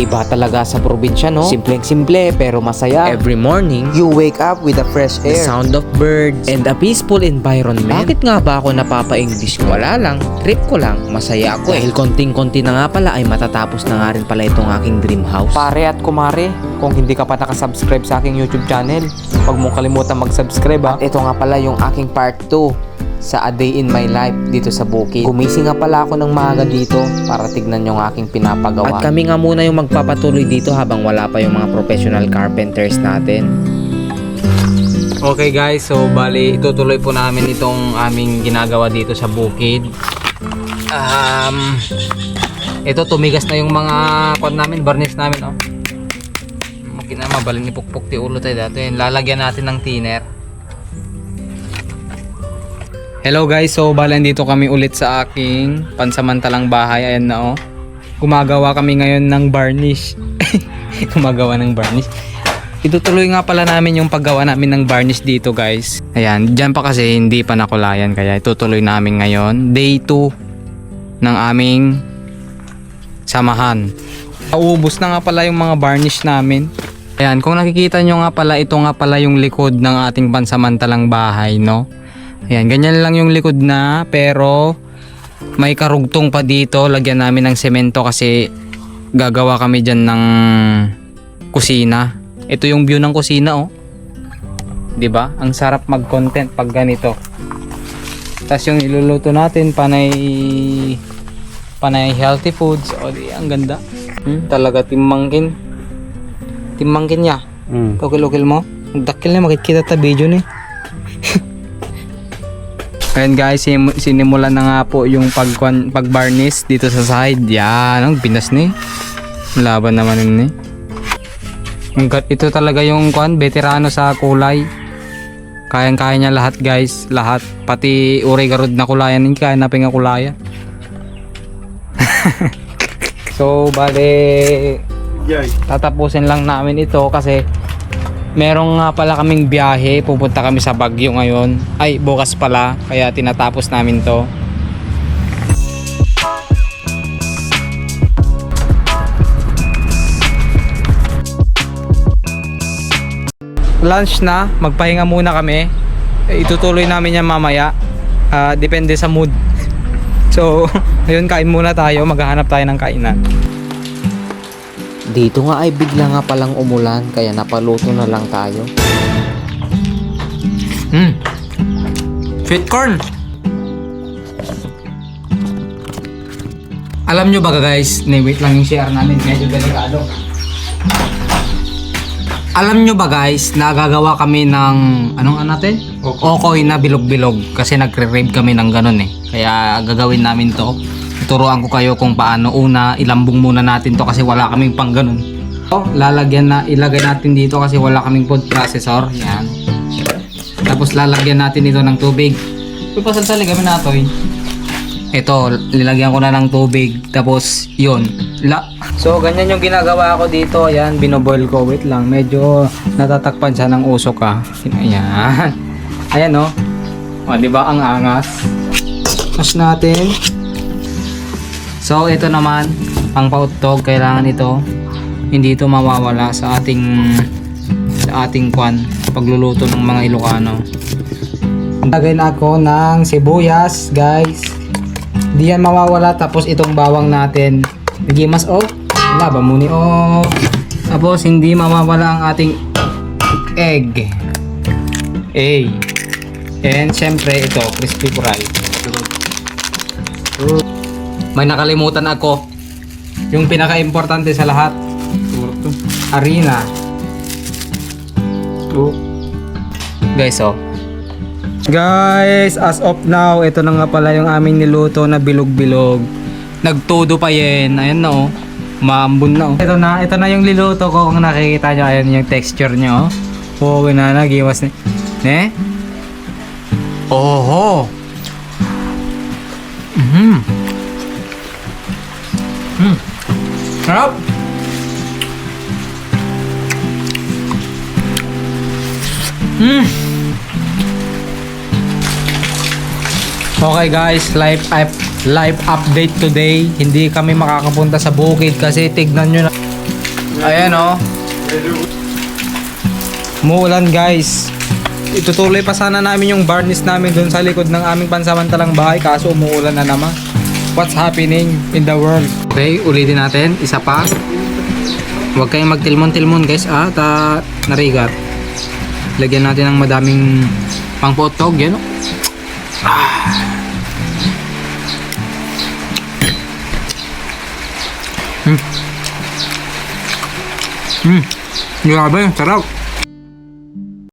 Iba talaga sa probinsya, no? Simpleng-simple pero masaya. Every morning, You wake up with the fresh the air. sound of birds, and a peaceful environment. Bakit nga ba ako napapa-English ko? Wala lang, trip ko lang, masaya ako eh. Dahil konting-konti na nga pala ay matatapos na nga rin pala itong aking dream house. Pare at kumare, kung hindi ka pa nakasubscribe sa aking YouTube channel, huwag mong kalimutan mag-subscribe ha. At ito nga pala yung aking part 2 sa A Day in My Life dito sa Bukid. Gumising nga pala ako ng maaga dito para tignan yung aking pinapagawa. At kami nga muna yung magpapatuloy dito habang wala pa yung mga professional carpenters natin. Okay guys, so bali itutuloy po namin itong aming ginagawa dito sa bukid. Um, ito tumigas na yung mga kwan namin, varnish namin oh. Okay na, mabalin ni Pukpuk ti ulo tayo dito. Yun, lalagyan natin ng thinner. Hello guys, so bali dito kami ulit sa aking pansamantalang bahay. Ayan na oh. Gumagawa kami ngayon ng varnish. Gumagawa ng varnish. Itutuloy nga pala namin yung paggawa namin ng varnish dito guys. Ayan, dyan pa kasi hindi pa nakulayan kaya itutuloy namin ngayon. Day 2 ng aming samahan. Naubos na nga pala yung mga varnish namin. Ayan, kung nakikita nyo nga pala, ito nga pala yung likod ng ating pansamantalang bahay, no? Ayan, ganyan lang yung likod na, pero may karugtong pa dito. Lagyan namin ng semento kasi gagawa kami dyan ng kusina. Ito yung view ng kusina, oh. 'Di ba? Ang sarap mag-content pag ganito. Tapos yung iluluto natin panay panay healthy foods. O di, ang ganda. Hmm, talaga timmangkin. Timmangkin niya. Mm. Tukil-ukil mo. Dakil na makikita ta video ni. Ayan guys, sim- sinimulan na nga po yung pag pag-varnish dito sa side. Yan, ang binas ni. Laban naman yun ni. Ito talaga yung kwan, veterano sa kulay. Kayang-kaya niya lahat guys, lahat. Pati uri garod na kulayan, hindi kaya naping nga kulayan. so, bale, tatapusin lang namin ito kasi Merong nga pala kaming biyahe, pupunta kami sa Baguio ngayon. Ay, bukas pala, kaya tinatapos namin to. Lunch na, magpahinga muna kami. Eh, Itutuloy namin yan mamaya. Ah, depende sa mood. So, ngayon kain muna tayo, maghahanap tayo ng kainan. Dito nga ay bigla nga palang umulan kaya napaluto na lang tayo. Mm. Sweet corn. Alam nyo ba guys, na wait lang yung share namin, medyo delikado. Alam nyo ba guys, nagagawa kami ng, anong ano natin? Okoy na bilog-bilog kasi nagre-rave kami ng ganun eh. Kaya gagawin namin to. Turuan ko kayo kung paano. Una, ilambong muna natin to kasi wala kaming pang ganun. Oh, lalagyan na, ilagay natin dito kasi wala kaming food processor. Yan. Tapos lalagyan natin ito ng tubig. Uy, pasalsali kami na ito Ito, nilagyan ko na ng tubig. Tapos, yun. La. So, ganyan yung ginagawa ko dito. Ayan, binoboil ko. Wait lang. Medyo natatakpan siya ng usok ka. Ayan. Ayan, no. O, di ba ang angas? Mash natin. So, ito naman. Pang pautog. Kailangan ito. Hindi ito mawawala sa ating sa ating kwan pagluluto ng mga Ilocano. Lagay na ako ng sibuyas, guys. Hindi yan mawawala. Tapos itong bawang natin. Nagimas oh. Laba muni oh. Tapos hindi mawawala ang ating egg. A. And syempre ito, crispy fry. May nakalimutan ako. Yung pinaka-importante sa lahat. Harina. Guys, oh. Guys, as of now, ito na nga pala yung aming niluto na bilog-bilog. Nagtudo pa yan. Ayan na, oh. Maambun na, oh. Ito na, ito na yung niluto ko. Kung nakikita nyo, ayan yung texture nyo, oh. Oh, na, nagiwas ni. Ne? Oho! Mhm. Hmm. Sarap! Hmm. Okay guys, live up live update today. Hindi kami makakapunta sa bukid kasi tignan nyo na Ayan oh. Muulan guys. Itutuloy pa sana namin yung barniz namin dun sa likod ng aming pansamantalang bahay kaso umuulan na naman. What's happening in the world? Okay, ulitin natin. Isa pa. Huwag kayong magtilmon-tilmon guys ah. Ta narigat. Lagyan natin ng madaming pangpotog. Yan oh. Ah. Hmm. Hmm. Grabe, sarap.